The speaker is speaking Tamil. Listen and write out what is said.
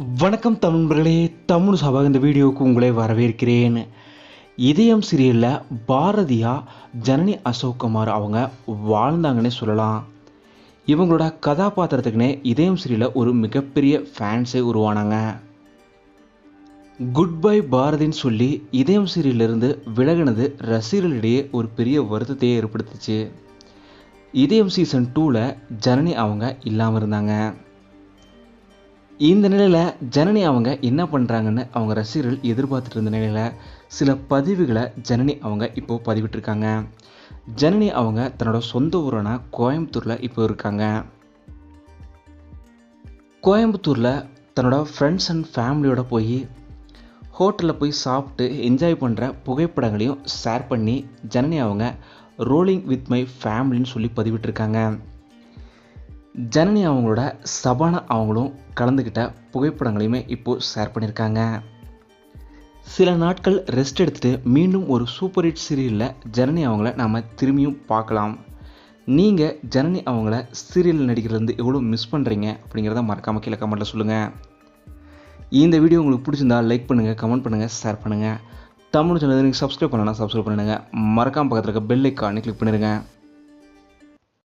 வணக்கம் தமிழ்களே தமிழ் சபா இந்த வீடியோவுக்கு உங்களை வரவேற்கிறேன். இதயம் சீரியலில் பாரதியா ஜனனி அசோக்குமார் அவங்க வாழ்ந்தாங்கன்னே சொல்லலாம். இவங்களோட கதாபாத்திரத்துக்குனே இதயம் சீரியலில் ஒரு மிகப்பெரிய ஃபேன்ஸே உருவானாங்க. குட் பை பாரதின்னு சொல்லி இதயம் சீரியலிருந்து விலகினது ரசிகர்களிடையே ஒரு பெரிய வருத்தத்தையே ஏற்படுத்துச்சு. இதயம் சீசன் டூவில் ஜனனி அவங்க இல்லாமல் இருந்தாங்க. இந்த நிலையில் ஜனனி அவங்க என்ன பண்ணுறாங்கன்னு அவங்க ரசிகர்கள் எதிர்பார்த்துட்டு இருந்த நிலையில் சில பதிவுகளை ஜனனி அவங்க இப்போது பதிவிட்டிருக்காங்க. ஜனனி அவங்க தன்னோட சொந்த ஊரான கோயம்புத்தூரில் இப்போ இருக்காங்க. கோயம்புத்தூரில் தன்னோட ஃப்ரெண்ட்ஸ் அண்ட் ஃபேமிலியோட போய் ஹோட்டலில் போய் சாப்பிட்டு என்ஜாய் பண்ணுற புகைப்படங்களையும் ஷேர் பண்ணி ஜனனி அவங்க ரோலிங் வித் மை ஃபேமிலின்னு சொல்லி பதிவிட்டிருக்காங்க. ஜனனி அவங்களோட சபானா அவங்களும் கலந்துக்கிட்ட புகைப்படங்களையுமே இப்போது ஷேர் பண்ணியிருக்காங்க. சில நாட்கள் ரெஸ்ட் எடுத்துகிட்டு மீண்டும் ஒரு சூப்பர் ஹிட் சீரியலில் ஜனனி அவங்கள நாம் திரும்பியும் பார்க்கலாம். நீங்கள் ஜனனி அவங்கள சீரியல் நடிக்கிறதுலேருந்து எவ்வளோ மிஸ் பண்ணுறீங்க அப்படிங்கிறத மறக்காமல் கீழே கமெண்ட்டில் சொல்லுங்கள் இந்த வீடியோ உங்களுக்கு பிடிச்சிருந்தா லைக் பண்ணுங்கள் கமெண்ட் பண்ணுங்கள் ஷேர் பண்ணுங்கள் தமிழ் சேனல் நீங்கள் சப்ஸ்கிரைப் பண்ணலாம் சப்ஸ்கிரைப் பண்ணிடுங்க. மறக்காமல் பக்கத்தில் இருக்க பெல் ஐக்கானே கிளிக் பண்ணிடுங்க.